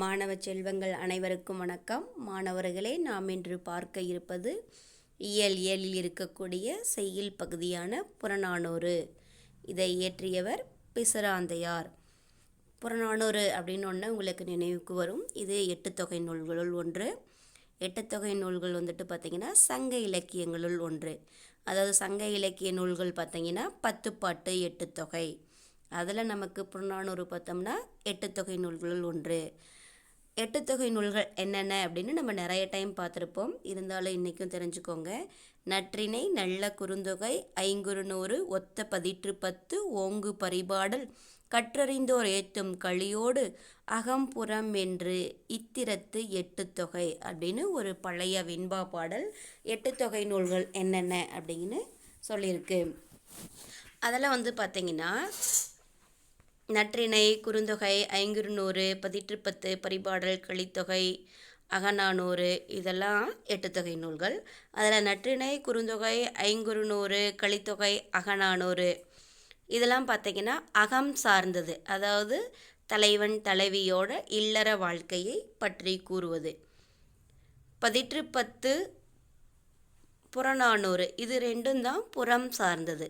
மாணவ செல்வங்கள் அனைவருக்கும் வணக்கம். மாணவர்களே நாம் இன்று பார்க்க இருப்பது இயல் இயலில் இருக்கக்கூடிய செய்யுள் பகுதியான புறநானூறு. இதை இயற்றியவர் பிசராந்தையார். புறநானூறு அப்படின்னு ஒன்று உங்களுக்கு நினைவுக்கு வரும். இது எட்டு தொகை நூல்களுள் ஒன்று. எட்டு தொகை நூல்கள் வந்துட்டு பார்த்திங்கன்னா சங்க இலக்கியங்களுள் ஒன்று. அதாவது சங்க இலக்கிய நூல்கள் பார்த்திங்கன்னா பத்து பாட்டு எட்டு தொகை. அதில் நமக்கு புறநானூறு பார்த்தோம்னா எட்டு தொகை நூல்களுள் ஒன்று. எட்டு தொகை நூல்கள் என்னென்ன அப்படின்னு நம்ம நிறைய டைம் பார்த்துருப்போம். இருந்தாலும் இன்றைக்கும் தெரிஞ்சுக்கோங்க. நற்றினை நல்ல குறுந்தொகை ஐங்குறுநூறு ஒத்த பதிற்று பத்து ஓங்கு பரிபாடல் கற்றறிந்தோர் ஏத்தும் களியோடு அகம்புறம் என்று இத்திரத்து எட்டு தொகை அப்படின்னு ஒரு பழைய வெண்பா பாடல் எட்டு தொகை நூல்கள் என்னென்ன அப்படின்னு சொல்லியிருக்கு. அதில் வந்து பார்த்திங்கன்னா நற்றிணை குறுந்தொகை ஐங்குறுநூறு பதிற்றுப்பத்து பரிபாடல் கழித்தொகை அகநானூறு இதெல்லாம் எட்டு தொகை நூல்கள். அதில் நற்றிணை குறுந்தொகை ஐங்குறுநூறு கழித்தொகை அகநானூறு. இதெல்லாம் பார்த்திங்கன்னா அகம் சார்ந்தது. அதாவது தலைவன் தலைவியோட இல்லற வாழ்க்கையை பற்றி கூறுவது. பதிற்றுப்பத்து புறநானூறு இது ரெண்டும் தான் புறம் சார்ந்தது.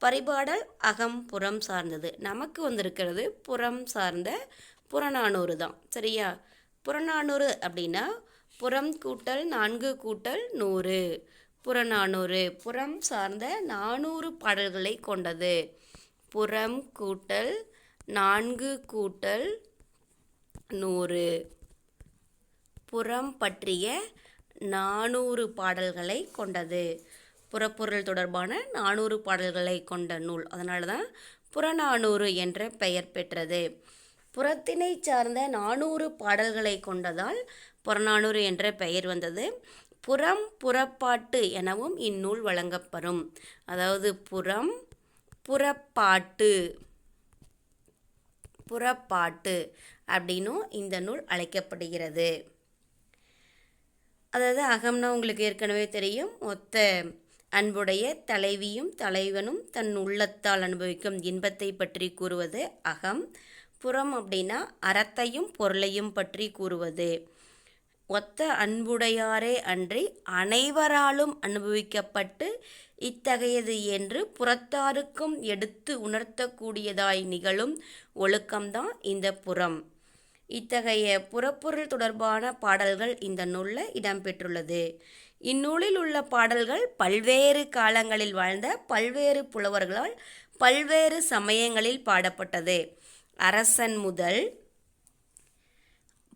பரிபாடல் அகம் புறம் சார்ந்தது. நமக்கு வந்திருக்கிறது புறம் சார்ந்த புறநானூறு தான். சரியா? புறநானூறு அப்படின்னா புறம் கூட்டல் நான்கு கூட்டல் நூறு. புறநானூறு புறம் சார்ந்த நானூறு பாடல்களை கொண்டது. புறம் கூட்டல் நான்கு கூட்டல் நூறு. புறம் பற்றிய நானூறு பாடல்களை கொண்டது. புறப்பொருள் தொடர்பான நானூறு பாடல்களை கொண்ட நூல். அதனால தான் புறநானூறு என்ற பெயர் பெற்றது. புறத்தினை சார்ந்த நானூறு பாடல்களை கொண்டதால் புறநானூறு என்ற பெயர் வந்தது. புறம் புறப்பாட்டு எனவும் இந்நூல் வழங்கப்படும். அதாவது புறம் புறப்பாட்டு புறப்பாட்டு அப்படின்னும் இந்த நூல் அழைக்கப்படுகிறது. அதாவது அகம்னா உங்களுக்கு ஏற்கனவே தெரியும். மொத்த அன்புடைய தலைவியும் தலைவனும் தன் உள்ளத்தால் அனுபவிக்கும் இன்பத்தை பற்றி கூறுவது அகம். புறம் அப்படின்னா அறத்தையும் பொருளையும் பற்றி கூறுவது. ஒத்த அன்புடையாரே அன்றி அனைவராலும் அனுபவிக்கப்பட்டு இத்தகையது என்று புறத்தாருக்கும் எடுத்து உணர்த்தக்கூடியதாய் நிகழும் ஒழுக்கம்தான் இந்த புறம். இத்தகைய புறப்பொருள் தொடர்பான பாடல்கள் இந்த நூலில் இடம்பெற்றுள்ளது இந்நூலில் உள்ள பாடல்கள் பல்வேறு காலங்களில் வாழ்ந்த பல்வேறு புலவர்களால் பல்வேறு சமயங்களில் பாடப்பட்டது. அரசன் முதல்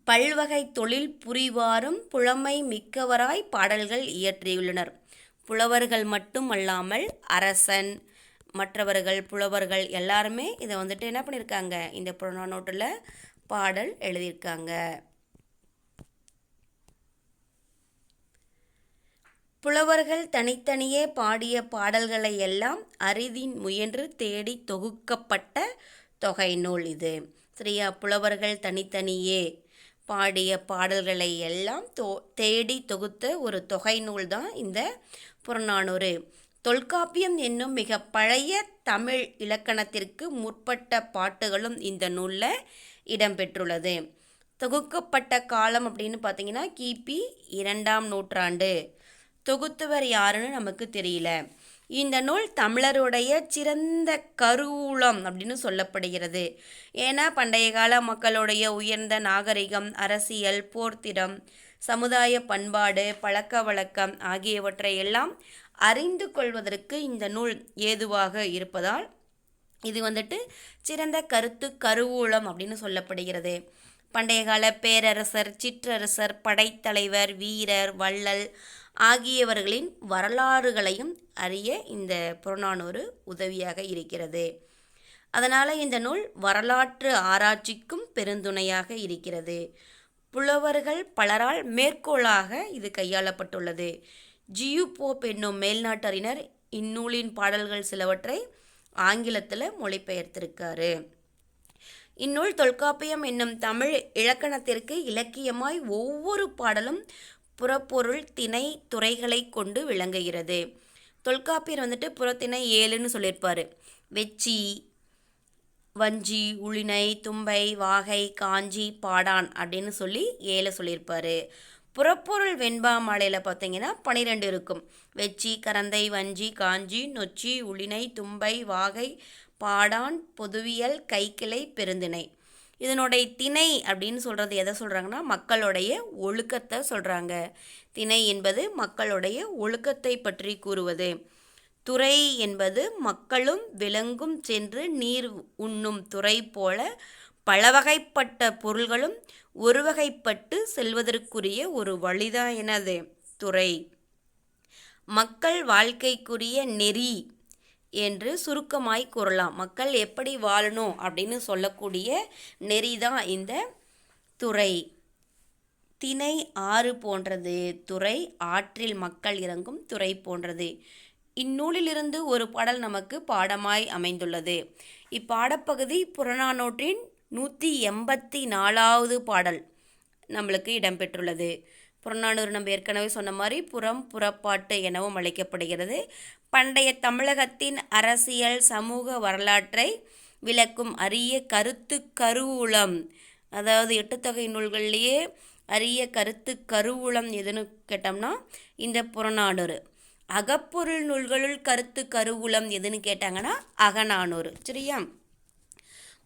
பல்வகை தொழில் புரிவாரும் புலமை மிக்கவராய் பாடல்கள் இயற்றியுள்ளனர். புலவர்கள் மட்டும் அல்லாமல் அரசன் மற்றவர்கள் புலவர்கள் எல்லாருமே இதை வந்துட்டு என்ன பண்ணியிருக்காங்க? இந்த புறநானூற்றில் பாடல் எழுதியிருக்காங்க. புலவர்கள் தனித்தனியே பாடிய பாடல்களை எல்லாம் அரிதின் முயன்று தேடி தொகுக்கப்பட்ட தொகை நூல் இது சரியா புலவர்கள் தனித்தனியே பாடிய பாடல்களை எல்லாம் தோ தேடி தொகுத்த ஒரு தொகை நூல் தான் இந்த புறநானூறு. தொல்காப்பியம் என்னும் மிக பழைய தமிழ் இலக்கணத்திற்கு முற்பட்ட பாட்டுகளும் இந்த நூலில் இடம்பெற்றுள்ளது. தொகுக்கப்பட்ட காலம் அப்படின்னு பார்த்தீங்கன்னா கிபி இரண்டாம் நூற்றாண்டு. தொகுத்தவர் யாருன்னு நமக்கு தெரியல. இந்த நூல் தமிழருடைய சிறந்த கருவூலம் அப்படின்னு சொல்லப்படுகிறது. ஏன்னா பண்டைய கால மக்களுடைய உயர்ந்த நாகரிகம் அரசியல் போர்த்திடம் சமுதாய பண்பாடு பழக்க வழக்கம் ஆகியவற்றை எல்லாம் அறிந்து கொள்வதற்கு இந்த நூல் ஏதுவாக இருப்பதால் இது வந்துட்டு சிறந்த கருத்து கருவூலம் அப்படின்னு சொல்லப்படுகிறது. பண்டைய கால பேரரசர் சிற்றரசர் படைத்தலைவர் வீரர் வள்ளல் ஆகியவர்களின் வரலாறுகளையும் அறிய இந்த புறநானூறு உதவியாக இருக்கிறது. அதனால் இந்த நூல் வரலாற்று ஆராய்ச்சிக்கும் பெருந்துணையாக இருக்கிறது. புலவர்கள் பலரால் மேற்கோளாக இது கையாளப்பட்டுள்ளது. ஜியு போப் என்னும் மேல்நாட்டறிஞர் இந்நூலின் பாடல்கள் சிலவற்றை ஆங்கிலத்தில் மொழிபெயர்த்திருக்காரு. இந்நூல் தொல்காப்பியம் என்னும் தமிழ் இலக்கணத்திற்கு இலக்கியமாய் ஒவ்வொரு பாடலும் புறப்பொருள் திணை துறைகளை கொண்டு விளங்குகிறது. தொல்காப்பியர் வந்துட்டு புறத்திணை ஏழுன்னு சொல்லியிருப்பார். வெச்சி வஞ்சி உளினை தும்பை வாகை காஞ்சி பாடான் அப்படின்னு சொல்லி ஏழை சொல்லியிருப்பார். புறப்பொருள் வெண்பா மாலையில் பார்த்தீங்கன்னா பனிரெண்டு இருக்கும். வெச்சி கரந்தை வஞ்சி காஞ்சி நொச்சி உளினை தும்பை வாகை பாடான் பொதுவியல் கைக்கிளை பெருந்திணை. இதனுடைய திணை அப்படின்னு சொல்கிறது எதை சொல்கிறாங்கன்னா மக்களுடைய ஒழுக்கத்தை சொல்கிறாங்க திணை என்பது மக்களுடைய ஒழுக்கத்தை பற்றி கூறுவது. துறை என்பது மக்களும் விலங்கும் சென்று நீர் உண்ணும் துறை போல பலவகைப்பட்ட பொருள்களும் ஒருவகைப்பட்டு செல்வதற்குரிய ஒரு வழிதான் எனது துறை. மக்கள் வாழ்க்கைக்குரிய நெறி என்று சுருக்கமாய் கூறலாம். மக்கள் எப்படி வாழணும் அப்படின்னு சொல்லக்கூடிய நெறி தான் இந்த துறை. திணை ஆறு போன்றது துறை ஆற்றில் மக்கள் இறங்கும் துறை போன்றது. இந்நூலிலிருந்து ஒரு பாடல் நமக்கு பாடமாய் அமைந்துள்ளது. இப்பாடப்பகுதி புறநானூற்றின் நூற்றி எண்பத்தி நாலாவது பாடல் நம்மளுக்கு இடம்பெற்றுள்ளது. புறநானூறு நம்ம ஏற்கனவே சொன்ன மாதிரி புறம் புறப்பாட்டு எனவும் அழைக்கப்படுகிறது. பண்டைய தமிழகத்தின் அரசியல் சமூக வரலாற்றை விளக்கும் அரிய கருத்து கருவூலம் அதாவது எட்டுத்தொகை நூல்கள்லேயே அரிய கருத்து கருவூலம் எதுன்னு கேட்டோம்னா இந்த புறநானூறு. அகப்பொருள் நூல்களுள் கருத்து கருவூலம் எதுன்னு கேட்டாங்கன்னா அகநானூறு. சரியா?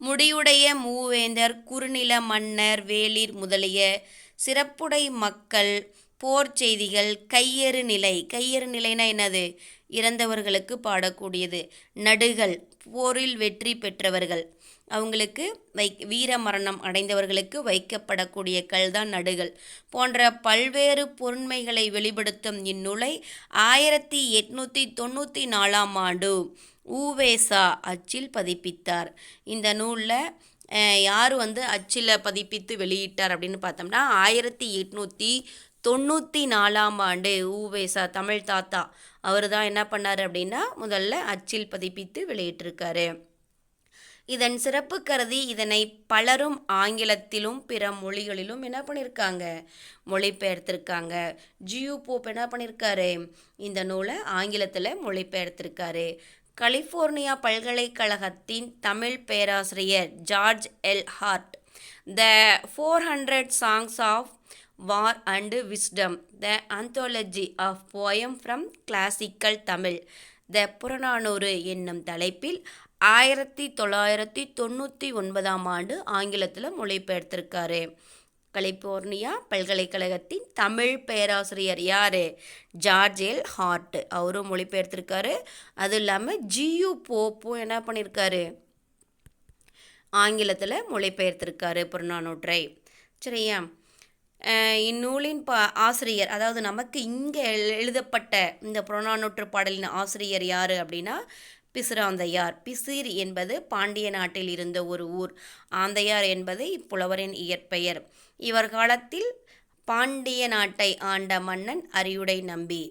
முடியுடைய மூவேந்தர் குறுநில மன்னர் வேளிர் முதலிய சிறப்புடை மக்கள் போர் செய்திகள் கையறு நிலை. கையறு நிலைனா என்னது? இறந்தவர்களுக்கு பாடக்கூடியது. நடுகள் போரில் வெற்றி பெற்றவர்கள். அவங்களுக்கு வை வீர மரணம் அடைந்தவர்களுக்கு வைக்கப்படக்கூடிய கல் தான் நடுகள். போன்ற பல்வேறு பொருண்மைகளை வெளிப்படுத்தும் இந்நூலை ஆயிரத்தி எட்நூற்றி தொண்ணூற்றி நாலாம் ஆண்டு ஊவேசா அச்சில் பதிப்பித்தார். இந்த நூலில் யார் வந்து அச்சில் பதிப்பித்து வெளியிட்டார் அப்படின்னு பார்த்தோம்னா ஆயிரத்தி எட்நூற்றி தொண்ணூற்றி நாலாம் ஆண்டு ஊவேசா தமிழ் தாத்தா. அவர் தான் என்ன பண்ணார் அப்படின்னா முதல்ல அச்சில் பதிப்பித்து வெளியிட்டிருக்காரு. இதன் சிறப்பு கருதி இதனை பலரும் ஆங்கிலத்திலும் பிற மொழிகளிலும் என்ன பண்ணியிருக்காங்க மொழிபெயர்த்திருக்காங்க. ஜியூ போப் என்ன பண்ணியிருக்காரு இந்த நூலை ஆங்கிலத்தில் மொழிபெயர்த்திருக்காரு. கலிஃபோர்னியா பல்கலைக்கழகத்தின் தமிழ் பேராசிரியர் George L. Hart. The four hundred songs of war and wisdom the anthology of poem from classical Tamil the Purananuru என்னும் தலைப்பில் ஆயிரத்தி தொள்ளாயிரத்தி தொண்ணூற்றி ஒன்பதாம் ஆண்டு ஆங்கிலத்தில் மொழிபெயர்த்திருக்காரு. கலிபோர்னியா பல்கலைக்கழகத்தின் தமிழ் பேராசிரியர் யார்? George L. ஹார்ட். அவரும் மொழிபெயர்த்திருக்காரு. அதுவும் இல்லாமல் ஜியு போப்பும் என்ன பண்ணியிருக்காரு ஆங்கிலத்தில் மொழிபெயர்த்திருக்காரு புறநானூற்றை. சரியா? இந்நூலின் பா ஆசிரியர் அதாவது நமக்கு இங்கே எழுதப்பட்ட இந்த புறநானூற்று பாடலின் ஆசிரியர் யார் அப்படின்னா பிசிராந்தையார். பிசிர் என்பது பாண்டிய நாட்டில் இருந்த ஒரு ஊர். ஆந்தையார் என்பது இப்புலவரின் இயற்பெயர். இவர் காலத்தில் பாண்டிய நாட்டை ஆண்ட மன்னன் அரியுடை நம்பி.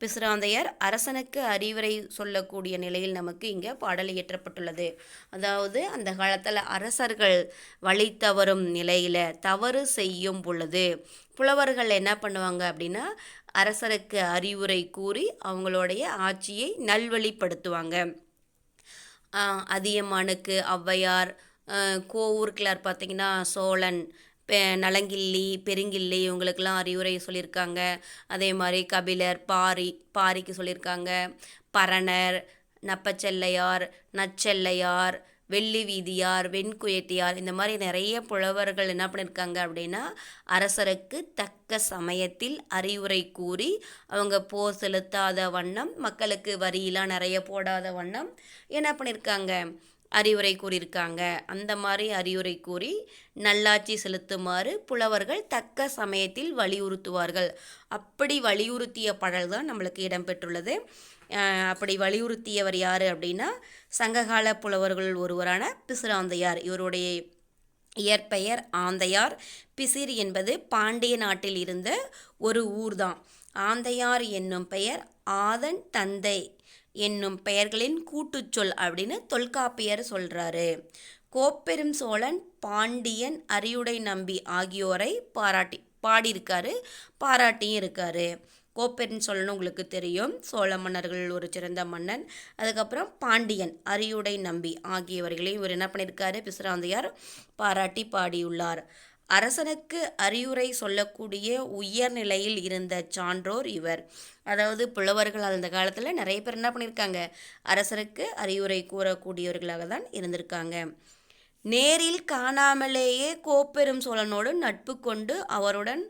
பிசுராந்தையர் அரசனுக்கு அறிவுரை சொல்லக்கூடிய நிலையில் நமக்கு இங்கே பாடல் இயற்றப்பட்டுள்ளது. அதாவது அந்த காலத்தில் அரசர்கள் வழி தவறும் நிலையில் தவறு செய்யும் பொழுது புலவர்கள் என்ன பண்ணுவாங்க அப்படின்னா அரசருக்கு அறிவுரை கூறி அவங்களுடைய ஆட்சியை நல்வழிப்படுத்துவாங்க. அதியமானுக்கு ஔவையார் கோவூர் கிளார் பார்த்திங்கன்னா சோழன் நலங்கிள்ளி பெருங்கிள்ளி இவங்களுக்கெல்லாம் அறிவுரை சொல்லியிருக்காங்க. அதே மாதிரி கபிலர் பாரி பாரிக்கு சொல்லியிருக்காங்க. பரணர் நப்பச்செல்லையார் நச்செல்லையார் வெள்ளி வீதியார் வெண்குயத்தியார் இந்த மாதிரி நிறைய புலவர்கள் என்ன பண்ணியிருக்காங்க அப்படின்னா அரசருக்கு தக்க சமயத்தில் அறிவுரை கூறி அவங்க போர் செலுத்தாத வண்ணம் மக்களுக்கு வரியெலாம் நிறைய போடாத வண்ணம் என்ன பண்ணியிருக்காங்க? அறிவுரை கூறியிருக்காங்க. அந்த மாதிரி அறிவுரை கூறி நல்லாட்சி செலுத்துமாறு புலவர்கள் தக்க சமயத்தில் வலியுறுத்துவார்கள். அப்படி வலியுறுத்திய பாடல் தான் நம்மளுக்கு இடம்பெற்றுள்ளது அப்படி வலியுறுத்தியவர் யார் அப்படின்னா சங்ககால புலவர்கள் ஒருவரான பிசுராந்தையார். இவருடைய இயற்பெயர் ஆந்தையார். பிசிர் என்பது பாண்டிய நாட்டில் இருந்த ஒரு ஊர்தான். ஆந்தையார் என்னும் பெயர் ஆதன் தந்தை என்னும் பெயர்களின் கூட்டுச்சொல் அப்படின்னு தொல்காப்பியர் சொல்கிறாரு கோப்பெரும் சோழன் பாண்டியன் அரியுடை நம்பி ஆகியோரை பாராட்டி பாடியிருக்காரு பாராட்டியும் இருக்காரு. கோப்பெருன்னு சொல்லணும் உங்களுக்கு தெரியும். சோழ மன்னர்கள் ஒரு சிறந்த மன்னன். அதுக்கப்புறம் பாண்டியன் அரியுடை நம்பி ஆகியவர்களையும் இவர் என்ன பண்ணியிருக்காரு? பிசுராந்தையார் பாராட்டி பாடியுள்ளார். அரசனுக்கு அறிவுரை சொல்லக்கூடிய உயர்நிலையில் இருந்த சான்றோர் இவர். அதாவது புலவர்கள் அந்த காலத்தில் நிறைய பேர் என்ன பண்ணியிருக்காங்க அரசருக்கு அறிவுரை கூறக்கூடியவர்களாக தான் இருந்திருக்காங்க. நேரில் காணாமலேயே கோப்பெரும் சோழனோடு நட்பு கொண்டு அவருடன்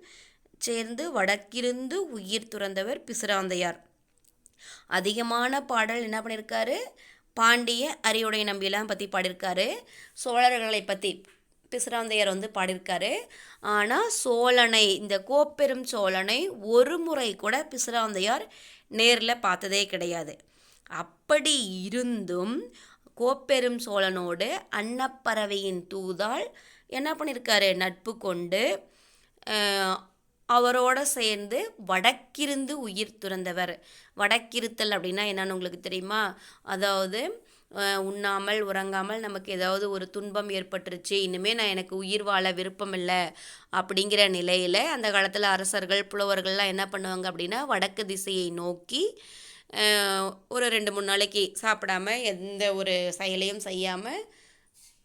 சேர்ந்து வடக்கிருந்து உயிர் துறந்தவர் பிசுராந்தையார். அதிகமான பாடல் என்ன பண்ணியிருக்காரு பாண்டிய அறிவுடைய நம்பியெல்லாம் பற்றி பாடியிருக்காரு. சோழர்களை பற்றி பிசுராந்தையர் வந்து பாடியிருக்காரு. ஆனால் சோழனை இந்த கோப்பெரும் சோழனை ஒரு முறை கூட பிசுராந்தையார் நேரில் பார்த்ததே கிடையாது. அப்படி இருந்தும் கோப்பெரும் சோழனோடு அன்னப்பறவையின் தூதால் என்ன பண்ணியிருக்காரு? நட்பு கொண்டு அவரோட சேர்ந்து வடக்கிருந்து உயிர் துறந்தவர். வடக்கிருத்தல் அப்படின்னா என்னன்னு உங்களுக்கு தெரியுமா? அதாவது உண்ணாமல் உறங்காமல் நமக்கு ஏதாவது ஒரு துன்பம் ஏற்பட்டுருச்சு. இனிமேல் நான் எனக்கு உயிர் வாழ விருப்பம் இல்லை அப்படிங்கிற நிலையில் அந்த காலத்தில் அரசர்கள் புலவர்கள்லாம் என்ன பண்ணுவாங்க அப்படின்னா வடக்கு திசையை நோக்கி ஒரு ரெண்டு மூணு நாளைக்கு சாப்பிடாம எந்த ஒரு செயலையும் செய்யாமல்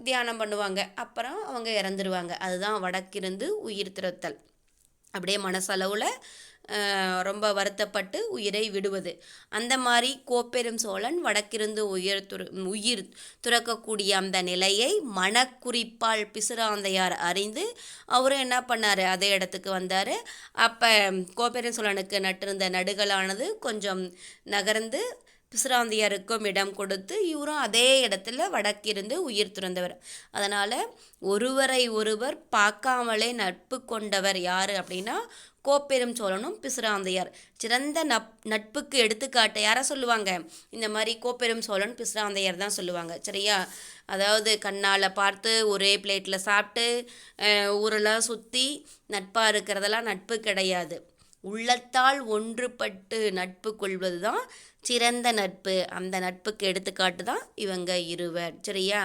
தியானம் பண்ணுவாங்க. அப்புறம் அவங்க இறந்துருவாங்க. அதுதான் வடக்கிருந்து உயிர் திறத்தல். அப்படியே மனசளவில் ரொம்ப வருத்தப்பட்டு உயிரை விடுவது. அந்த மாதிரி கோப்பெரும் சோழன் வடக்கிருந்து உயிர் துற உயிர் துறக்கக்கூடிய அந்த நிலையை மனக்குறிப்பால் பிசுராந்தையார் அறிந்து அவரும் என்ன பண்ணார்? அதே இடத்துக்கு வந்தார். அப்போ கோப்பெரும் சோழனுக்கு நட்டிருந்த நடுகளானது கொஞ்சம் நகர்ந்து பிசுராந்தியாருக்கும் இடம் கொடுத்து இவரும் அதே இடத்துல வடக்கிருந்து உயிர் துறந்தவர். அதனால் ஒருவரை ஒருவர் பார்க்காமலே நட்பு கொண்டவர் யார் அப்படின்னா கோப்பெரும் சோழனும் பிசுராந்தையார். சிறந்த நப் நட்புக்கு எடுத்துக்காட்டு யாரை சொல்லுவாங்க? இந்த மாதிரி கோப்பெரும் சோழன் பிசுராந்தையார் தான் சொல்லுவாங்க. சரியா? அதாவது கண்ணால் பார்த்து ஒரே பிளேட்டில் சாப்பிட்டு ஊரெல்லாம் சுற்றி நட்பாக இருக்கிறதெல்லாம் நட்பு கிடையாது. உள்ளத்தால் ஒன்றுபட்டு நட்பு கொள்வது தான் சிறந்த நட்பு. அந்த நட்புக்கு எடுத்துக்காட்டு தான் இவங்க இருவர். சரியா?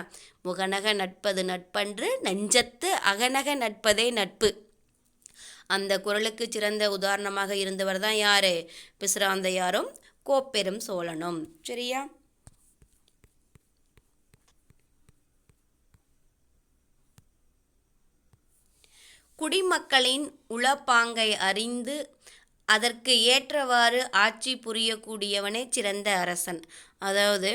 முகநக நட்பது நட்பன்று நெஞ்சத்து அகநக நட்பதே நட்பு. அந்த குரலுக்கு சிறந்த உதாரணமாக இருந்தவர் தான் யாரு? பிசுராந்தையாரும் கோப்பெரும் சோழனும். சரியா? குடிமக்களின் உளப்பாங்கை அறிந்து அதற்கு ஏற்றவாறு ஆட்சி புரியக்கூடியவனே சிறந்த அரசன். அதாவது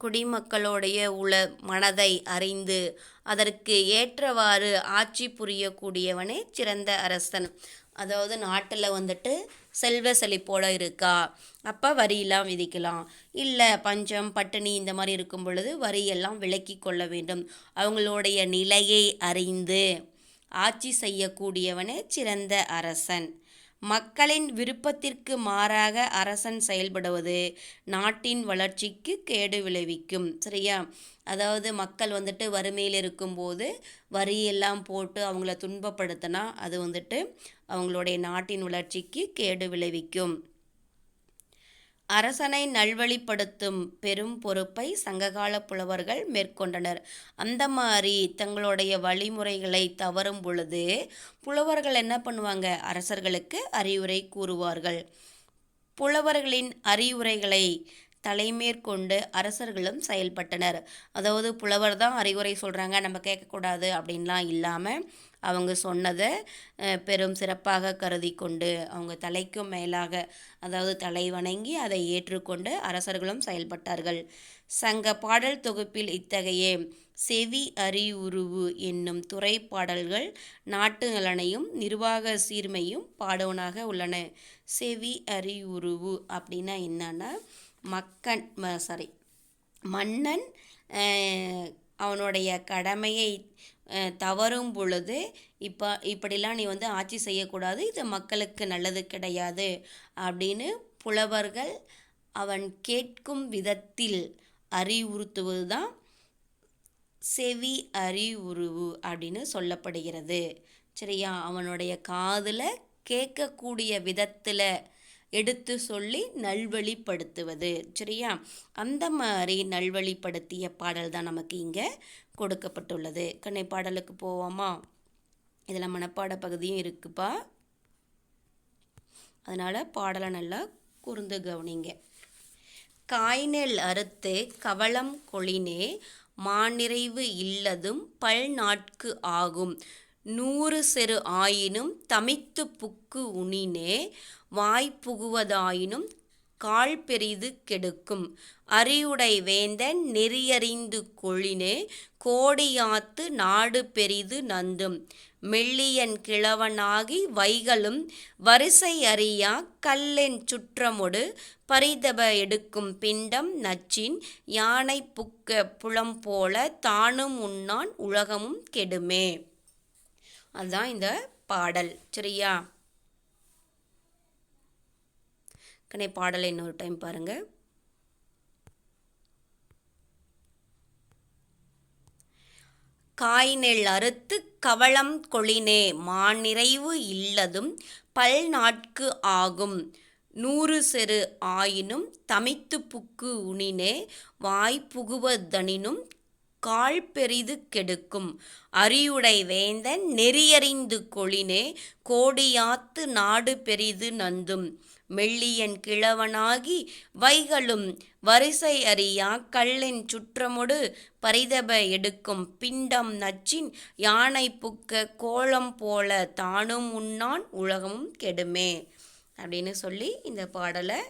குடிமக்களுடைய உள மனதை அறிந்து அதற்கு ஏற்றவாறு ஆட்சி புரியக்கூடியவனே சிறந்த அரசன். அதாவது நாட்டில் வந்துட்டு செல்வ செழிப்போடு இருக்கா? அப்போ வரியெல்லாம் விதிக்கலாம். இல்லை பஞ்சம் பட்டினி இந்த மாதிரி இருக்கும் பொழுது வரியெல்லாம் விலக்கி கொள்ள வேண்டும். அவங்களுடைய நிலையை அறிந்து ஆட்சி செய்யக்கூடியவனே சிறந்த அரசன். மக்களின் விருப்பத்திற்கு மாறாக அரசன் செயல்படுவது நாட்டின் வளர்ச்சிக்கு கேடு விளைவிக்கும். சரியா? அதாவது மக்கள் வந்துட்டு வறுமையில் இருக்கும்போது வரியெல்லாம் போட்டு அவங்கள துன்பப்படுத்தினா அது வந்துட்டு அவங்களுடைய நாட்டின் வளர்ச்சிக்கு கேடு விளைவிக்கும். அரசனை நல்வழிப்படுத்தும் பெரும் பொறுப்பை சங்ககால புலவர்கள் மேற்கொண்டனர். அந்த மாதிரி தங்களுடைய வழிமுறைகளை தவறும் பொழுது புலவர்கள் என்ன பண்ணுவாங்க? அரசர்களுக்கு அறிவுரை கூறுவார்கள். புலவர்களின் அறிவுரைகளை தலைமேற்கொண்டு அரசர்களும் செயல்பட்டனர். அதாவது புலவர் தான் அறிவுரை சொல்கிறாங்க நம்ம கேட்கக்கூடாது அப்படின்லாம் இல்லாமல் அவங்க சொன்னதை பெரும் சிறப்பாக கருதி கொண்டு அவங்க தலைக்கும் மேலாக அதாவது தலை வணங்கி அதை ஏற்றுக்கொண்டு அரசர்களும் செயல்பட்டார்கள். சங்க பாடல் தொகுப்பில் இத்தகைய செவி அறிவுருவு என்னும் துறை பாடல்கள் நாட்டு நலனையும் நிர்வாக சீர்மையும் பாடுவனாக உள்ளன. செவி அறிவுருவு அப்படின்னா என்னன்னா மக்கன் சாரி மன்னன் அவனுடைய கடமையை தவறும் பொழுது இப்போ இப்படிலாம் நீ வந்து ஆட்சி செய்யக்கூடாது இது மக்களுக்கு நல்லது கிடையாது அப்படின்னு புலவர்கள் அவன் கேட்கும் விதத்தில் அறிவுறுத்துவது தான் செவி அறிவுருவு அப்படின்னு சொல்லப்படுகிறது. சரியா? அவனுடைய காதில் கேட்கக்கூடிய விதத்தில் எடுத்து சொல்லி நல்வழிப்படுத்துவது. சரியா? அந்த மாதிரி நல்வழிப்படுத்திய பாடல் தான் நமக்கு இங்கே கொடுக்கப்பட்டுள்ளது. கண்ணை பாடலுக்கு போவோமா? இதில் மனப்பாட பகுதியும் இருக்குப்பா. அதனால் பாடலை நல்லா கூர்ந்து கவனிங்க. காய்நெல் அறுத்து கவளம் கொளினே மாநிறைவு இல்லதும் பல் நாட்கு ஆகும். நூறு செரு ஆயினும் தமித்து புக்கு உணினே வாய்ப்புகுவதாயினும் கால் பெரிது கெடுக்கும். அறிவுடை வேந்தன் நெறியறிந்து கொழினே கோடியாத்து நாடு பெரிது நந்தும். மெல்லியன் கிழவனாகி வைகளும் வரிசை அறியா கல்லென் சுற்றமொடு பரிதப எடுக்கும் பிண்டம் நச்சின் யானை புக்க புலம் போல தானும் உண்ணான் உலகமும் கெடுமே. அதுதான் இந்த பாடல் சரியா? கண்ணே பாடலை இன்னொரு டைம் பாருங்க. காய்நெல் அறுத்து கவளம் கொளினே மாநிறைவு இல்லதும் பல் நாட்கு ஆகும். நூறு செரு ஆயினும் தமித்து புக்கு உணினே வாய்ப்புகுவதனினும் கால் பெரிது கெடுக்கும். அறியுடை வேந்தன் நெறியறிந்து கொளினே கோடியாத்து நாடு பெரிது நந்தும். மெல்லியன் கிழவனாகி வைகளும் வரிசை அறியா கள்ளென் சுற்றமொடு பரிதப எடுக்கும். பிண்டம் நச்சின் யானை புக்க கோலம் போல தானும் உண்ணான் உலகமும் கெடுமே. அப்படின்னு சொல்லி இந்த பாடலை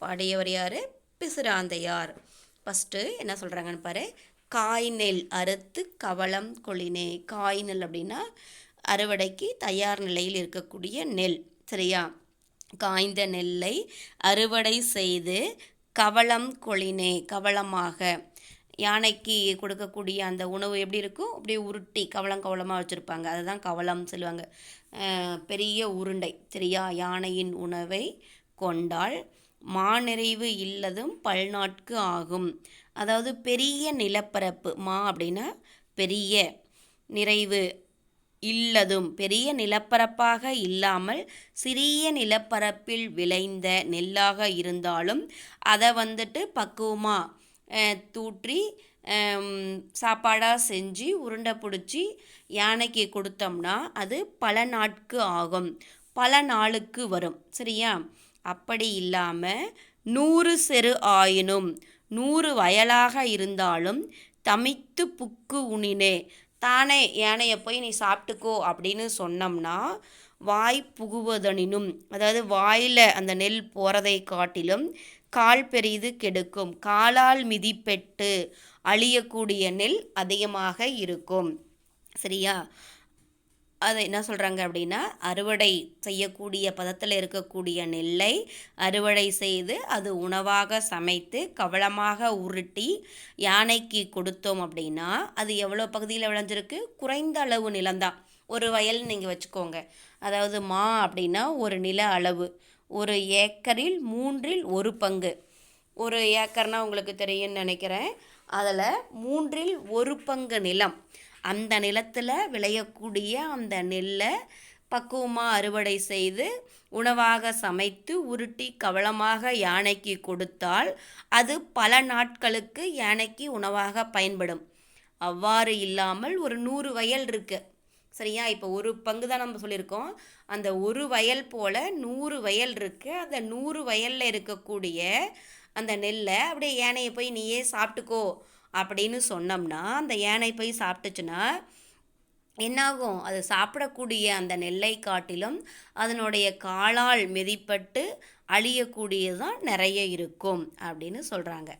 பாடியவர் யார்? பிசுராந்தையார். ஃபஸ்ட்டு என்ன சொல்கிறாங்கன்னு பாரு. காய் நெல் அறுத்து கவளம் கொளினே. காய் நெல் அப்படின்னா அறுவடைக்கு தயார் நிலையில் இருக்கக்கூடிய நெல் சரியா? காய்ந்த நெல்லை அறுவடை செய்து கவளம் கொளினே கவளமாக. யானைக்கு கொடுக்கக்கூடிய அந்த உணவு எப்படி இருக்கும்? அப்படியே உருட்டி கவளம் கவளமாக வச்சுருப்பாங்க. அதுதான் கவளம் சொல்லுவாங்க. பெரிய உருண்டை சரியா? யானையின் உணவை கொண்டால் மாநிறைவு இல்லதும் பல்நாட்கு ஆகும். அதாவது பெரிய நிலப்பரப்பு மா அப்படின்னா பெரிய நிறைவு இல்லதும். பெரிய நிலப்பரப்பாக இல்லாமல் சிறிய நிலப்பரப்பில் விளைந்த நெல்லாக இருந்தாலும் அதை வந்துட்டு பக்குவமாக தூற்றி சாப்பாடாக செஞ்சு உருண்டை பிடிச்சி யானைக்கு கொடுத்தோம்னா அது பல நாட்கு ஆகும். பல நாளுக்கு வரும். சரியா? அப்படி இல்லாமல் நூறு செரு ஆயினும் நூறு வயலாக இருந்தாலும் தமித்து புக்கு உணினே தானே யானையை போய் நீ சாப்பிட்டுக்கோ அப்படின்னு சொன்னோம்னா வாய் புகுவதனினும் அதாவது வாயில் அந்த நெல் போகிறதை காட்டிலும் கால் பெரிது கெடுக்கும். காலால் மிதிப்பெட்டு அழியக்கூடிய நெல் அதிகமாக இருக்கும். சரியா? அதை என்ன சொல்கிறாங்க அப்படின்னா அறுவடை செய்யக்கூடிய பதத்தில் இருக்கக்கூடிய நெல்லை அறுவடை செய்து அது உணவாக சமைத்து கவளமாக உருட்டி யானைக்கு கொடுத்தோம் அப்படின்னா அது எவ்வளோ பகுதியில் விளைஞ்சிருக்கு? குறைந்த அளவு நிலம்தான். ஒரு வயல் நீங்கள் வச்சுக்கோங்க. அதாவது மா அப்படின்னா ஒரு நில அளவு. ஒரு ஏக்கரில் மூன்றில் ஒரு பங்கு. ஒரு ஏக்கர்னால் உங்களுக்கு தெரியும்னு நினைக்கிறேன். அதில் மூன்றில் ஒரு பங்கு நிலம். அந்த நிலத்தில் விளையக்கூடிய அந்த நெல்லை பக்குவமாக அறுவடை செய்து உணவாக சமைத்து உருட்டி கவளமாக யானைக்கு கொடுத்தால் அது பல நாட்களுக்கு யானைக்கு உணவாக பயன்படும். அவ்வாறு இல்லாமல் ஒரு நூறு வயல் இருக்குது சரியா? இப்போ ஒரு பங்கு தான் நம்ம சொல்லியிருக்கோம். அந்த ஒரு வயல் போல் நூறு வயல் இருக்குது அந்த நூறு வயலில் இருக்கக்கூடிய அந்த நெல்லை அப்படியே யானையை போய் நீயே சாப்பிட்டுக்கோ அப்படின்னு சொன்னோம்னா அந்த யானை போய் சாப்பிட்டுச்சுன்னா என்னாகும்? அது சாப்பிடக்கூடிய அந்த நெல்லை காட்டிலும் அதனுடைய காலால் மிதிப்பட்டு அழியக்கூடியதான் நிறைய இருக்கும் அப்படின்னு சொல்கிறாங்க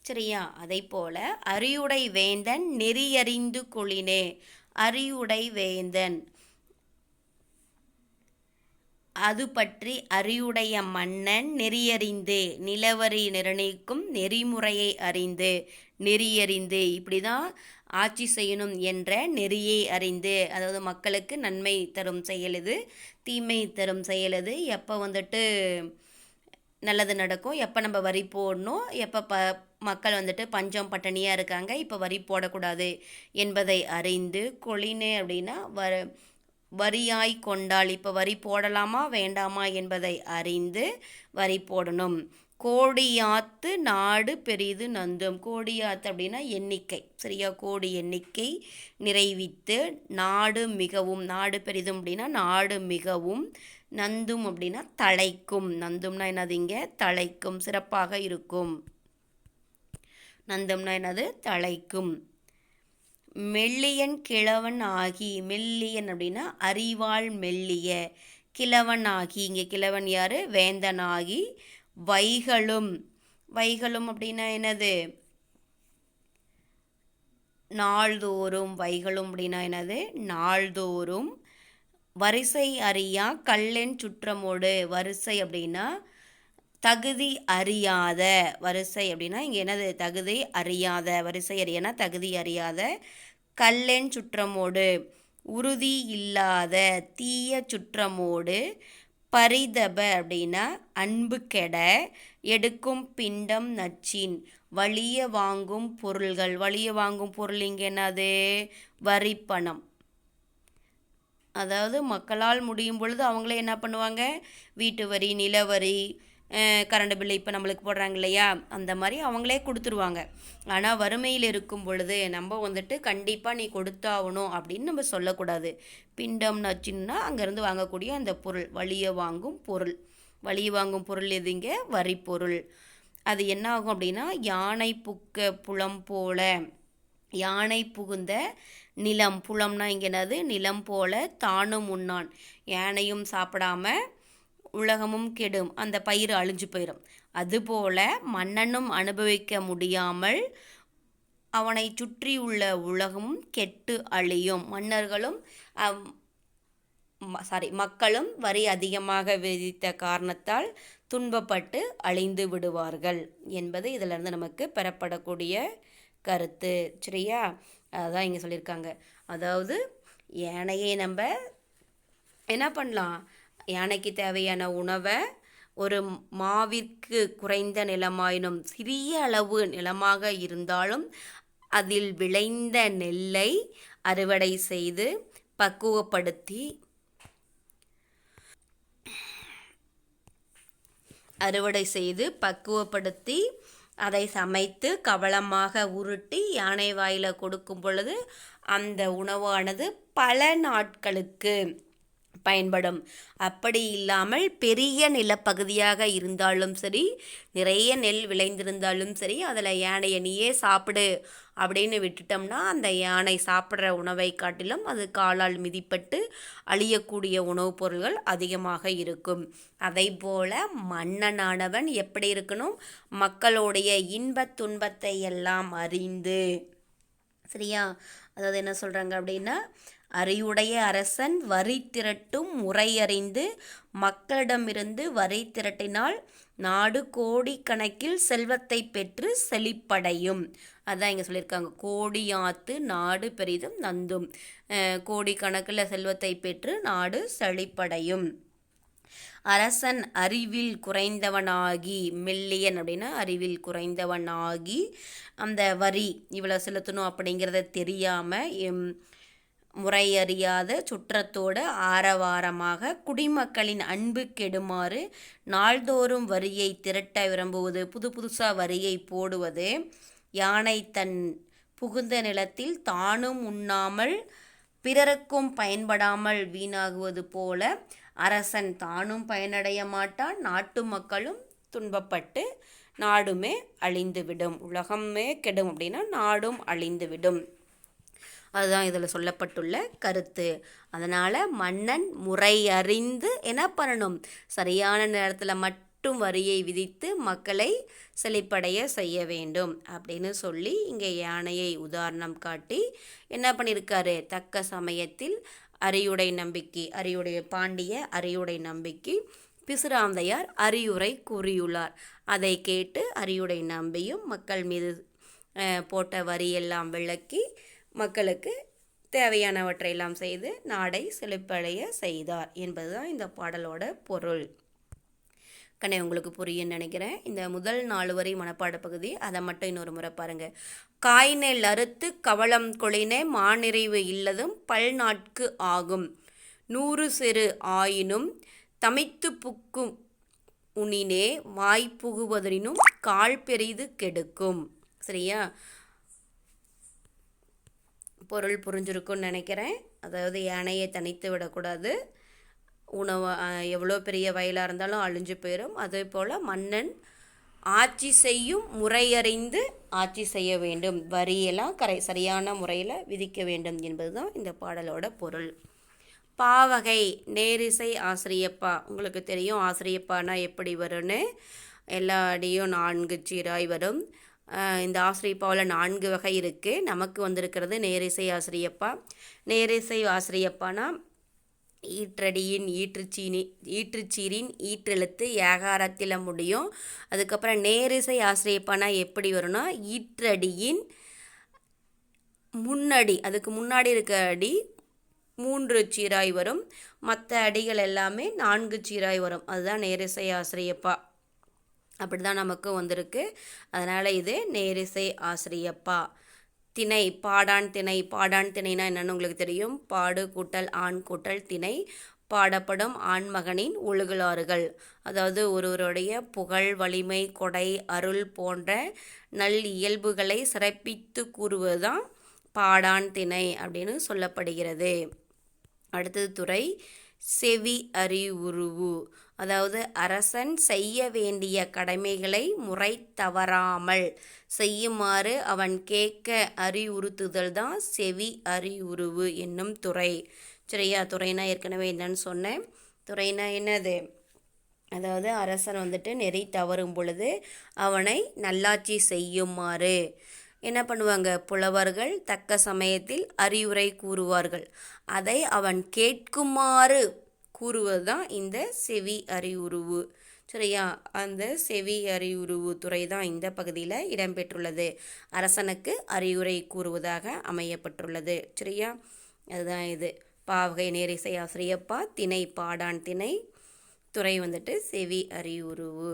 சரியா? அதை போல் அரியுடை வேந்தன் நெறியறிந்து கொளினே அரியுடை வேந்தன். அது பற்றி அறிவுடைய மன்னன் நெறியறிந்து நிலவரி நிர்ணயிக்கும் நெறிமுறையை அறிந்து நெறியறிந்து இப்படி தான் ஆட்சி செய்யணும் என்ற நெறியை அறிந்து அதாவது மக்களுக்கு நன்மை தரும் செயல் இது தீமை தரும் செயல் இது. எப்போ வந்துட்டு நல்லது நடக்கும் எப்போ நம்ம வரி போடணும் எப்போ ப மக்கள் வந்துட்டு பஞ்சம் பட்டணியாக இருக்காங்க இப்போ வரி போடக்கூடாது என்பதை அறிந்து கொளினு அப்படின்னா வ வரியாய் கொண்டால் இப்போ வரி போடலாமா வேண்டாமா என்பதை அறிந்து வரி போடணும். கோடியாத்து நாடு பெரிது நந்தும். கோடியாத்து அப்படின்னா எண்ணிக்கை. சரியா? கோடி எண்ணிக்கை நிறைவித்து நாடு மிகவும் நாடு பெரிதும் அப்படின்னா நாடு மிகவும் நந்தும் அப்படின்னா தழைக்கும் நந்தும்னா என்னது இங்கே? தழைக்கும் சிறப்பாக இருக்கும். நந்தம்னா என்னது? தழைக்கும் மெல்லியன் கிழவன் ஆகி மெல்லியன் அப்படின்னா அறிவாள் மெல்லிய கிழவன் ஆகி. இங்கே கிழவன் யார்? வேந்தனாகி வைகளும். வைகளும் அப்படின்னா என்னது? நாள்தோறும். வைகளும் அப்படின்னா என்னது? நாள்தோறும். வரிசை அறியா கல்லென் சுற்றமோடு. வரிசை அப்படின்னா தகுதி அறியாத வரிசை அப்படின்னா இங்கே என்னது? தகுதி அறியாத வரிசை அறியனா தகுதி அறியாத கல்லென் சுற்றமோடு உறுதி இல்லாத தீய சுற்றமோடு பரிதப அப்படின்னா அன்பு கெட எடுக்கும் பிண்டம் நச்சின் வலிய வாங்கும் பொருள்கள். வலிய வாங்கும் பொருள் இங்கே என்னது? வரிப்பணம். அதாவது மக்களால் முடியும் பொழுது அவங்களே என்ன பண்ணுவாங்க? வீட்டு வரி நிலவரி கரண்ட் பில்லு இப்போ நம்மளுக்கு போடுறாங்க இல்லையா? அந்த மாதிரி அவங்களே கொடுத்துருவாங்க. ஆனால் வறுமையில் இருக்கும் பொழுது நம்ம வந்துட்டு கண்டிப்பாக நீ கொடுத்தாகணும் அப்படின்னு நம்ம சொல்லக்கூடாது. பிண்டம் நச்சுன்னா அங்கேருந்து வாங்கக்கூடிய அந்த பொருள் வழியை வாங்கும் பொருள். வழியை வாங்கும் பொருள் எதுங்க? வரி பொருள். அது என்ன ஆகும் அப்படின்னா யானை புக்க புலம் போல யானை புகுந்த நிலம். புலம்னா இங்கே என்னது? நிலம் போல தானும் உண்ணான். யானையும் சாப்பிடாம உலகமும் கெடும். அந்த பயிர் அழிஞ்சு போயிடும் அதுபோல மன்னனும் அனுபவிக்க முடியாமல் அவனை சுற்றியுள்ள உலகமும் கெட்டு அழியும். மன்னர்களும் சாரி மக்களும் வரி அதிகமாக விதித்த காரணத்தால் துன்பப்பட்டு அழிந்து விடுவார்கள் என்பது இதிலிருந்து நமக்கு பெறப்படக்கூடிய கருத்து. சரியா? அதான் இங்கே சொல்லியிருக்காங்க. அதாவது ஏனையே நம்ம என்ன பண்ணலாம்? யானைக்கு தேவையான உணவை ஒரு மாவிற்கு குறைந்த நிலமாயினும் சிறிய அளவு நிலமாக இருந்தாலும் அதில் விளைந்த நெல்லை அறுவடை செய்து பக்குவப்படுத்தி அறுவடை செய்து பக்குவப்படுத்தி அதை சமைத்து கவளமாக உருட்டி யானை வாயில் கொடுக்கும் பொழுது அந்த உணவானது பல நாட்களுக்கு பயன்படும். அப்படி இல்லாமல் பெரிய நிலப்பகுதியாக இருந்தாலும் சரி நிறைய நெல் விளைந்திருந்தாலும் சரி அதில் யானையை நீயே சாப்பிடு அப்படின்னு விட்டுட்டோம்னா அந்த யானை சாப்பிட்ற உணவை காட்டிலும் அது காலால் மிதிப்பட்டு அழியக்கூடிய உணவுப் பொருள்கள் அதிகமாக இருக்கும். அதை போல மன்னனானவன் எப்படி இருக்கணும்? மக்களுடைய இன்பத் துன்பத்தை எல்லாம் அறிந்து. சரியா? அதாவது என்ன சொல்கிறாங்க அப்படின்னா அறிவுடைய அரசன் வரி திரட்டும் முறையறிந்து மக்களிடமிருந்து வரி திரட்டினால் நாடு கோடி கணக்கில் செல்வத்தை பெற்று செழிப்படையும். அதான் இங்கே சொல்லியிருக்காங்க. கோடியாத்து நாடு பெரிதும் நந்தும். கோடி கணக்கில் செல்வத்தை பெற்று நாடு செழிப்படையும். அரசன் அறிவில் குறைந்தவனாகி மில்லியன் அப்படின்னா அறிவில் குறைந்தவனாகி அந்த வரி இவ்வளோ செலுத்தணும் அப்படிங்கிறத தெரியாமல் முறையறியாத சுற்றத்தோடு ஆரவாரமாக குடிமக்களின் அன்பு கெடுமாறு நாள்தோறும் வரியை திரட்ட விரும்புவது புது புதுசாக வரியை போடுவது யானை தன் புகுந்த நிலத்தில் தானும் உண்ணாமல் பிறருக்கும் பயன்படாமல் வீணாகுவது போல அரசன் தானும் பயனடைய மாட்டான் நாட்டு மக்களும் துன்பப்பட்டு நாடுமே அழிந்துவிடும். உலகமே கெடும் அப்படின்னா நாடும் அழிந்துவிடும். அதுதான் இதில் சொல்லப்பட்டுள்ள கருத்து. அதனால் மன்னன் முறை அறிந்து என்ன பண்ணணும் சரியான நேரத்தில் மட்டும் வரியை விதித்து மக்களை செழிப்படைய செய்ய வேண்டும் அப்படின்னு சொல்லி இங்கே யானையை உதாரணம் காட்டி என்ன பண்ணியிருக்காரு தக்க சமயத்தில் அரியுடை நம்பிக்கை அரியுடைய பாண்டிய அரியுடை நம்பிக்கை பிசுராந்தையார் அறிவுரை கூறியுள்ளார். அதை கேட்டு அரியுடை நம்பியும் மக்கள் மீது போட்ட வரியெல்லாம் விளக்கி மக்களுக்கு தேவையானவற்றையெல்லாம் செய்து நாடை செழிப்படைய செய்தார் என்பதுதான் இந்த பாடலோட பொருள். கண்ணே உங்களுக்கு புரியும்னு நினைக்கிறேன். இந்த முதல் நாலு வரை மனப்பாட பகுதி அதை மட்டும் இன்னொரு முறை பாருங்கள் காய் நெல் அறுத்து கவளம் கொளினே மாநிறைவு இல்லதும் பல் நாட்கு ஆகும். நூறு சிறு ஆயினும் தமித்து புக்கும் உனினே வாய்ப்புகுவதனினும் கால் பெரிது கெடுக்கும். சரியா? பொருள் புரிஞ்சிருக்கும்னு நினைக்கிறேன். அதாவது யானையை தனித்து விடக்கூடாது. உணவு எவ்வளோ பெரிய வயலாக இருந்தாலும் அழிஞ்சு போயிடும் அதே போல் மன்னன் ஆட்சி செய்யும் முறையறிந்து ஆட்சி செய்ய வேண்டும். வரியெல்லாம் கரை சரியான முறையில் விதிக்க வேண்டும் என்பது தான் இந்த பாடலோட பொருள். பாவகை நேரிசை ஆசிரியப்பா. உங்களுக்கு தெரியும் ஆசிரியப்பானா எப்படி வரும்னு? எல்லா அடியும் நான்கு சீராய் வரும். இந்த ஆசிரியப்பாவில் நான்கு வகை இருக்குது நமக்கு வந்திருக்கிறது நேரிசை ஆசிரியப்பா. நேரிசை ஆசிரியப்பானா ஈற்றடியின் ஈற்றுச்சீனி ஈற்றுச்சீரின் ஈற்றெழுத்து ஏகாரத்தில் முடியும். அதுக்கப்புறம் நேரிசை ஆசிரியப்பானா எப்படி வரும்னா ஈற்றடியின் முன்னடி அதுக்கு முன்னாடி இருக்க அடி மூன்று சீராய் வரும். மற்ற அடிகள் எல்லாமே நான்கு சீராய் வரும். அதுதான் நேரிசை ஆசிரியப்பா. அப்படி தான் நமக்கு வந்திருக்கு. அதனால் இது நேரிசை ஆசிரியப்பா. திணை பாடான் திணை பாடான் திணைனா என்னென்னு உங்களுக்கு தெரியும். பாடு கூட்டல் ஆண் கூட்டல் திணை. பாடப்படும் ஆண்மகனின் ஒழுகலாறுகள். அதாவது ஒருவருடைய புகழ் வலிமை கொடை அருள் போன்ற நல் இயல்புகளை சிறப்பித்து கூறுவதுதான் பாடான் திணை அப்படின்னு சொல்லப்படுகிறது. அடுத்தது துறை செவி அறிவுருவு. அதாவது அரசன் செய்ய வேண்டிய கடமைகளை முறை தவறாமல் செய்யுமாறு அவன் கேட்க அறிவுறுத்துதல் தான் செவி அறிவுருவு என்னும் துறை. சரியா? துறைனா ஏற்கனவே என்னன்னு சொன்னேன். துறைனா என்னது? அதாவது அரசன் வந்துட்டு நெறி தவறும் பொழுது அவனை நல்லாட்சி செய்யுமாறு. என்ன பண்ணுவாங்க? புலவர்கள் தக்க சமயத்தில் அறிவுரை கூறுவார்கள். அதை அவன் கேட்குமாறு கூறுவது தான் இந்த செவி அறிவுருவு சரியா? அந்த செவி அறிவுருவு துறை தான் இந்த பகுதியில் இடம்பெற்றுள்ளது. அரசனுக்கு அறிவுரை கூறுவதாக அமையப்பட்டுள்ளது சரியா? அதுதான் இது. பாவகை நேரிசை ஆசிரியப்பா திணை பாடான் திணை துறை வந்துட்டு செவி அறிவுருவு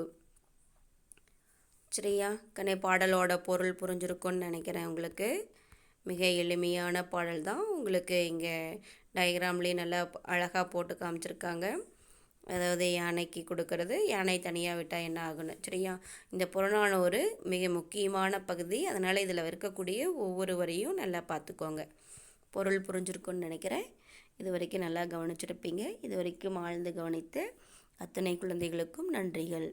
சரியா? கண்ணே பாடலோட பொருள் புரிஞ்சிருக்கும்னு நினைக்கிறேன் உங்களுக்கு. மிக எளிமையான பாடல் தான். உங்களுக்கு இங்கே டயக்ராம்லேயே நல்லா அழகாக போட்டு காமிச்சிருக்காங்க. அதாவது யானைக்கு கொடுக்கறது யானை தனியாக விட்டால் என்ன ஆகணும் சரியா? இந்த புறநானூறு மிக முக்கியமான பகுதி. அதனால் இதில் இருக்கக்கூடிய ஒவ்வொரு வரையும் நல்லா பார்த்துக்கோங்க. பொருள் புரிஞ்சிருக்குன்னு நினைக்கிறேன். இது வரைக்கும் நல்லா கவனிச்சிருப்பீங்க. இது வரைக்கும் ஆழ்ந்து கவனித்த அத்தனை குழந்தைகளுக்கும் நன்றிகள்.